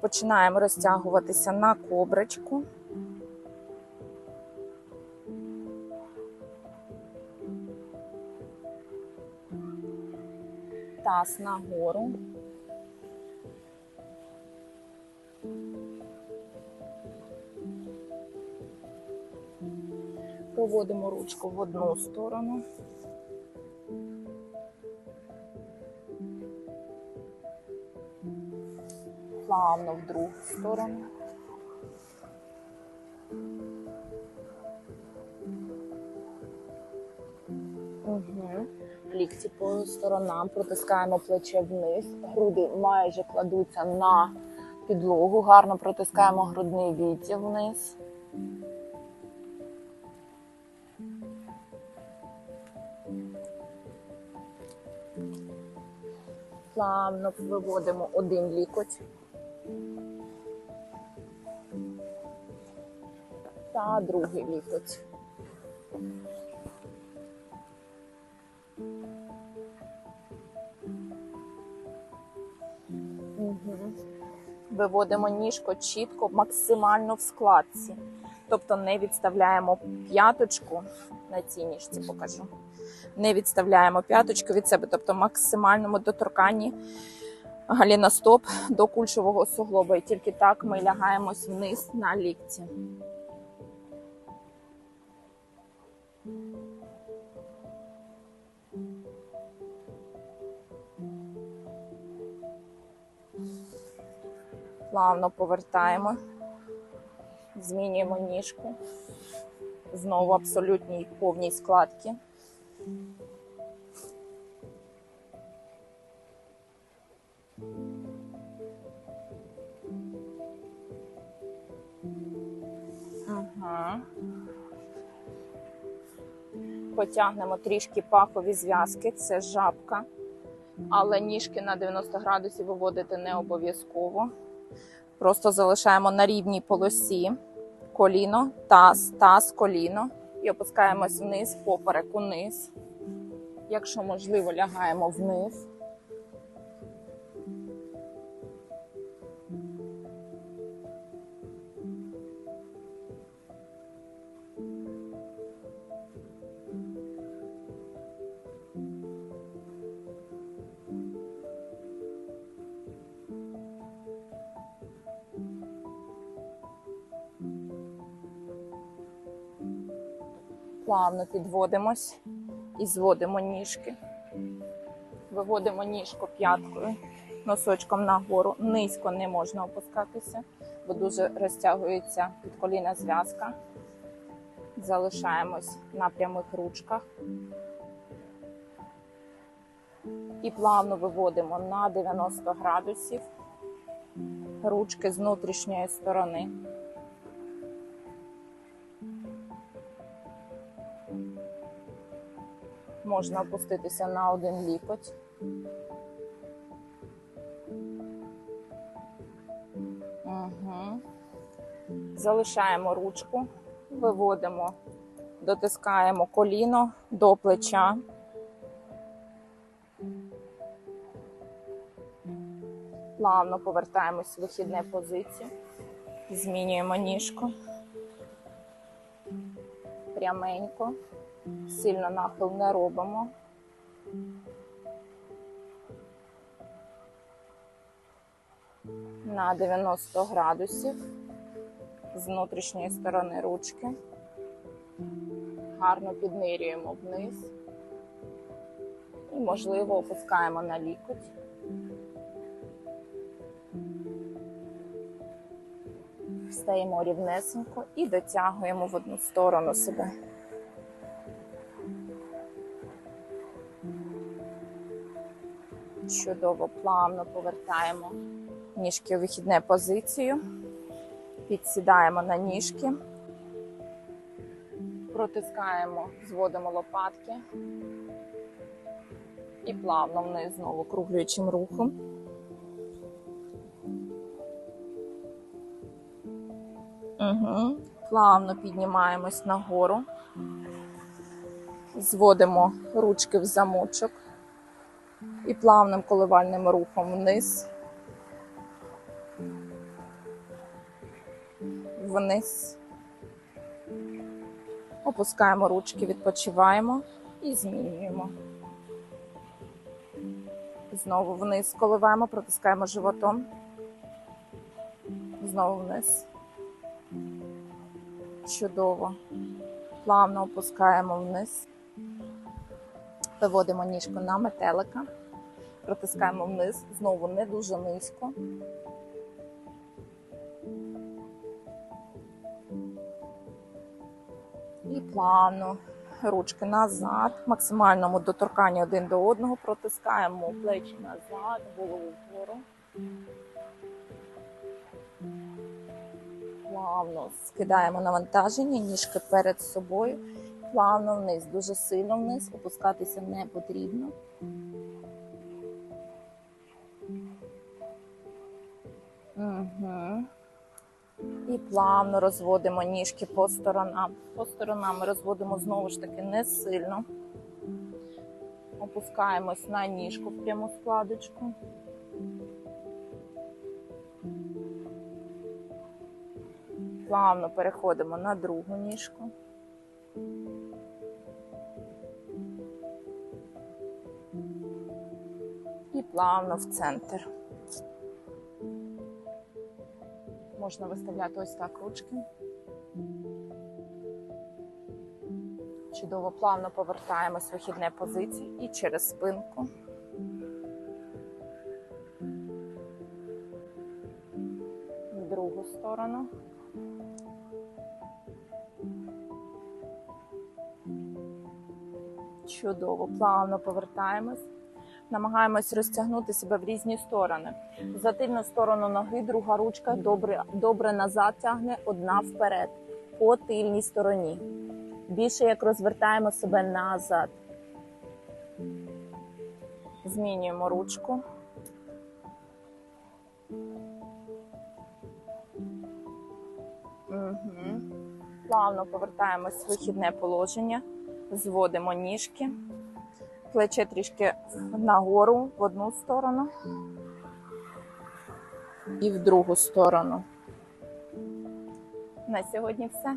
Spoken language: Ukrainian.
Починаємо розтягуватися на коброчку. Таз нагору. Проводимо ручку в одну сторону. Плавно в другу сторону. Угу. Лікті по сторонам, протискаємо плече вниз, груди майже кладуться на підлогу, гарно протискаємо грудний відділ вниз. Плавно виводимо один лікоть. Та другий лікоть. Мгм. Виводимо ніжко чітко, максимально в складці. Тобто не відставляємо п'яточку на цій ніжці покажу. Не відставляємо п'яточку від себе, тобто максимальному доторканні галіностоп до кульшового суглоба. І тільки так ми лягаємось вниз на лікті. Плавно повертаємо, змінюємо ніжку. Знову абсолютній повній складці. Ага. Потягнемо трішки пахові зв'язки, це жабка, але ніжки на 90 градусів виводити не обов'язково. Просто залишаємо на рівній полосі коліно, таз, таз, коліно і опускаємось вниз, поперек униз. Якщо можливо, лягаємо вниз. Плавно підводимось і зводимо ніжки. Виводимо ніжку п'яткою, носочком нагору. Низько не можна опускатися, бо дуже розтягується під коліна зв'язка. Залишаємось на прямих ручках. І плавно виводимо на 90 градусів ручки з внутрішньої сторони. Можна опуститися на один лікоть. Угу. Залишаємо ручку, виводимо, дотискаємо коліно до плеча. Плавно повертаємось в вихідне позицію. Змінюємо ніжку. Пряменько. Сильно нахил не робимо. На 90 градусів з внутрішньої сторони ручки. Гарно піднирюємо вниз. І, можливо, опускаємо на лікоть. Встаємо рівнесенько і дотягуємо в одну сторону себе. Чудово, плавно повертаємо ніжки у вихідне позицію, підсідаємо на ніжки, протискаємо, зводимо лопатки. І плавно вниз знову круглюючим рухом. Угу. Плавно піднімаємось нагору, зводимо ручки в замочок і плавним коливальним рухом вниз. вниз. Опускаємо ручки, відпочиваємо і змінюємо. Знову вниз коливаємо, протискаємо животом. Знову вниз. Чудово. Плавно опускаємо вниз. Виводимо ніжку на метелика. Протискаємо вниз. Знову не дуже низько. І плавно ручки назад, максимальному доторканні один до одного, протискаємо плечі назад, голову вгору. Плавно скидаємо навантаження, ніжки перед собою, плавно вниз, дуже сильно вниз, опускатися не потрібно. Угу. І плавно розводимо ніжки по сторонам. По сторонам розводимо знову ж таки не сильно. Опускаємось на ніжку в пряму складочку. Плавно переходимо на другу ніжку. І плавно в центр. Можна виставляти ось так ручки. Чудово, плавно повертаємось в вихідне позиції і через спинку. В другу сторону. Чудово, плавно повертаємось. Намагаємось розтягнути себе в різні сторони. За тильну сторону ноги, друга ручка добре, добре назад тягне, одна вперед, по тильній стороні. Більше як розвертаємо себе назад. Змінюємо ручку. Угу. Плавно повертаємось в вихідне положення, зводимо ніжки плече трішки нагору в одну сторону і в другу сторону. На сьогодні все.